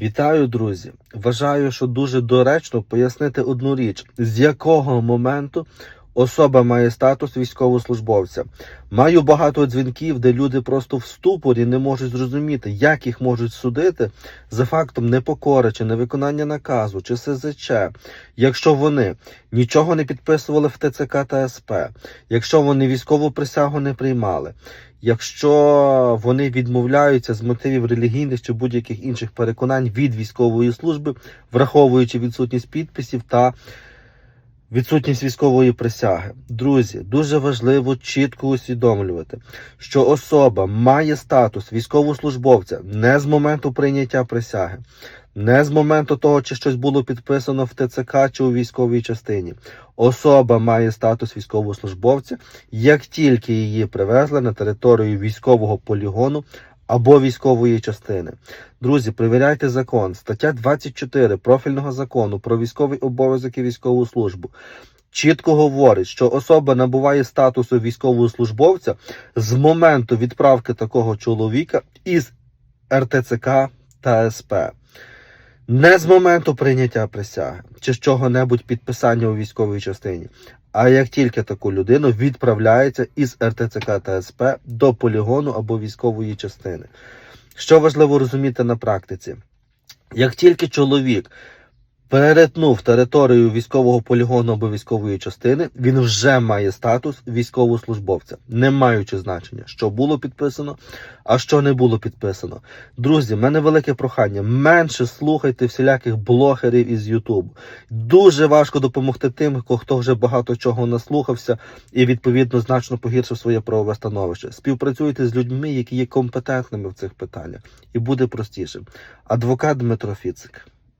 Вітаю, друзі! Вважаю, що дуже доречно пояснити одну річ, з якого моменту особа має статус військовослужбовця. Маю багато дзвінків, де люди просто в ступорі не можуть зрозуміти, як їх можуть судити за фактом непокори чи невиконання наказу чи СЗЧ, якщо вони нічого не підписували в ТЦК та СП, якщо вони військову присягу не приймали. Якщо вони відмовляються з мотивів релігійних чи будь-яких інших переконань від військової служби, враховуючи відсутність підписів та відсутність військової присяги, друзі, дуже важливо чітко усвідомлювати, що особа має статус військовослужбовця не з моменту прийняття присяги, не з моменту того, чи щось було підписано в ТЦК чи у військовій частині. Особа має статус військовослужбовця, як тільки її привезли на територію військового полігону або військової частини. Друзі, перевіряйте закон. Стаття 24 профільного закону про військовий обов'язок і військову службу. Чітко говорить, що особа набуває статусу військовослужбовця з моменту відправки такого чоловіка із РТЦК та СП. Не з моменту прийняття присяги чи з чого-небудь підписання у військовій частині, а як тільки таку людину відправляється із РТЦК та СП до полігону або військової частини. Що важливо розуміти на практиці? Як тільки чоловік перетнув територію військового полігону або військової частини, він вже має статус військовослужбовця, не маючи значення, що було підписано, а що не було підписано. Друзі, в мене велике прохання. Менше слухайте всіляких блогерів із Ютубу. Дуже важко допомогти тим, хто вже багато чого наслухався і відповідно значно погіршив своє правове становище. Співпрацюйте з людьми, які є компетентними в цих питаннях, і буде простіше. Адвокат Дмитро Фіцик.